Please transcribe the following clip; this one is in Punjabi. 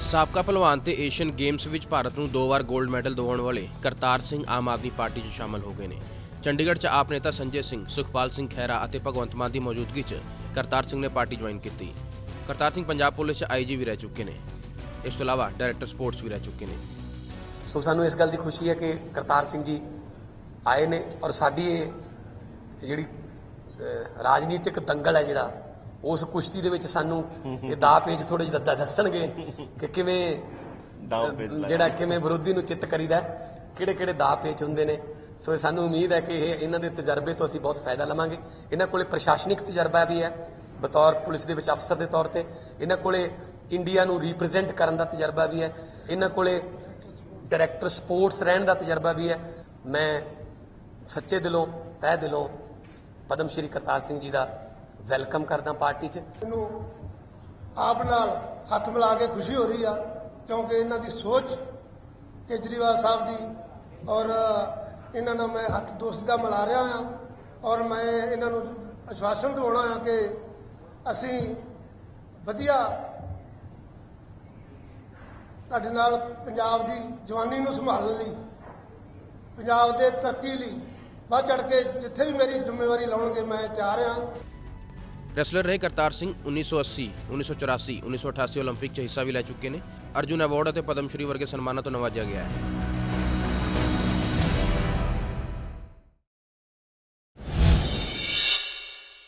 ਸਾਬਕਾ ਪਹਿਲਵਾਨ ਤੇ ਏਸ਼ੀਅਨ ਗੇਮਸ ਵਿੱਚ ਭਾਰਤ ਨੂੰ ਦੋ ਵਾਰ 골ਡ ਮੈਡਲ ਦਿਵਾਉਣ ਵਾਲੇ ਕਰਤਾਰ ਸਿੰਘ ਆਮ ਆਦਮੀ ਪਾਰਟੀ 'ਚ ਸ਼ਾਮਲ ਹੋ ਗਏ ਨੇ। ਚੰਡੀਗੜ੍ਹ 'ਚ ਆਪ ਨੇਤਾ ਸੰਜੇ ਸਿੰਘ, ਸੁਖਪਾਲ ਸਿੰਘ ਖਹਿਰਾ ਅਤੇ ਭਗਵੰਤ ਮਾਨ ਦੀ ਮੌਜੂਦਗੀ 'ਚ ਕਰਤਾਰ ਸਿੰਘ ਨੇ ਪਾਰਟੀ ਜੁਆਇਨ ਕੀਤੀ। ਕਰਤਾਰ ਸਿੰਘ ਪੰਜਾਬ ਪੁਲਿਸ 'ਚ ਆਈਜੀ ਵੀ ਰਹਿ ਚੁੱਕੇ ਨੇ। ਇਸ ਤੋਂ ਇਲਾਵਾ ਡਾਇਰੈਕਟਰ ਸਪੋਰਟਸ ਵੀ ਰਹਿ ਚੁੱਕੇ ਨੇ। ਸੋ ਸਾਨੂੰ ਇਸ ਗੱਲ ਦੀ ਖੁਸ਼ੀ ਹੈ ਕਿ ਕਰਤਾਰ ਸਿੰਘ ਜੀ ਆਏ ਨੇ ਔਰ ਸਾਡੀ ਇਹ ਜਿਹੜੀ ਰਾਜਨੀਤਿਕ ਦੰਗਲ ਹੈ ਜਿਹੜਾ ਉਸ ਕੁਸ਼ਤੀ ਦੇ ਵਿੱਚ ਸਾਨੂੰ ਇਹ ਦਾ ਪੇਜ ਥੋੜੇ ਜਿਹਾ ਦੱਦਾ ਦੱਸਣਗੇ ਕਿ ਕਿਵੇਂ ਪੇਚ ਅਹ, ਜਿਹੜਾ ਕਿਵੇਂ ਵਿਰੋਧੀ ਨੂੰ ਚਿੱਤ ਕਰੀਦਾ ਕਿਹੜੇ ਕਿਹੜੇ ਦਾ ਪੇਚ ਹੁੰਦੇ ਨੇ। ਸੋ ਇਹ ਸਾਨੂੰ ਉਮੀਦ ਹੈ ਕਿ ਇਹ ਇਹਨਾਂ ਦੇ ਤਜਰਬੇ ਤੋਂ ਅਸੀਂ ਬਹੁਤ ਫਾਇਦਾ ਲਵਾਂਗੇ। ਇਹਨਾਂ ਕੋਲੇ ਪ੍ਰਸ਼ਾਸਨਿਕ ਤਜਰਬਾ ਵੀ ਹੈ ਬਤੌਰ ਪੁਲਿਸ ਦੇ ਵਿੱਚ ਅਫਸਰ ਦੇ ਤੌਰ ਤੇ। ਇਹਨਾਂ ਕੋਲੇ ਇੰਡੀਆ ਨੂੰ ਰਿਪਰੈਜ਼ੈਂਟ ਕਰਨ ਦਾ ਤਜਰਬਾ ਵੀ ਹੈ। ਇਹਨਾਂ ਕੋਲੇ ਡਾਇਰੈਕਟਰ ਸਪੋਰਟਸ ਰਹਿਣ ਦਾ ਤਜਰਬਾ ਵੀ ਹੈ। ਮੈਂ ਸੱਚੇ ਦਿਲੋਂ ਤਹਿ ਦਿਲੋਂ ਪਦਮ ਸ਼੍ਰੀ ਕਰਤਾਰ ਸਿੰਘ ਜੀ ਦਾ ਵੈਲਕਮ ਕਰਦਾ ਪਾਰਟੀ 'ਚ। ਮੈਨੂੰ ਆਪ ਨਾਲ ਹੱਥ ਮਿਲਾ ਕੇ ਖੁਸ਼ੀ ਹੋ ਰਹੀ ਆ, ਕਿਉਂਕਿ ਇਹਨਾਂ ਦੀ ਸੋਚ ਕੇਜਰੀਵਾਲ ਸਾਹਿਬ ਦੀ ਔਰ ਇਹਨਾਂ ਨਾਲ ਮੈਂ ਹੱਥ ਦੋਸਤੀ ਦਾ ਮਿਲਾ ਰਿਹਾ ਆ ਔਰ ਮੈਂ ਇਹਨਾਂ ਨੂੰ ਅਸ਼ਵਾਸਨ ਦਿਵਾਉਣਾ ਆ ਕਿ ਅਸੀਂ ਵਧੀਆ ਤੁਹਾਡੇ ਨਾਲ ਪੰਜਾਬ ਦੀ ਜਵਾਨੀ ਨੂੰ ਸੰਭਾਲਣ ਲਈ, ਪੰਜਾਬ ਦੇ ਤਰੱਕੀ ਲਈ ਵੱਧ ਚੜ ਕੇ ਜਿੱਥੇ ਵੀ ਮੇਰੀ ਜ਼ਿੰਮੇਵਾਰੀ ਲਾਉਣਗੇ ਮੈਂ ਤਿਆਰ ਹਾਂ ਰੈਸਲਰ ਰਹੇ ਕਰਤਾਰ ਸਿੰਘ 1980, 1984, 1988 올림픽 'ਚ ਹਿੱਸਾ ਵੀ ਲੈ ਚੁੱਕੇ ਨੇ ਅਰਜੁਨ ਅਵਾਰਡ ਅਤੇ ਪਦਮਸ਼੍ਰੀ ਵਰਗੇ ਸਨਮਾਨਾਂ ਤੋਂ ਨਵਾਜਿਆ ਗਿਆ ਹੈ।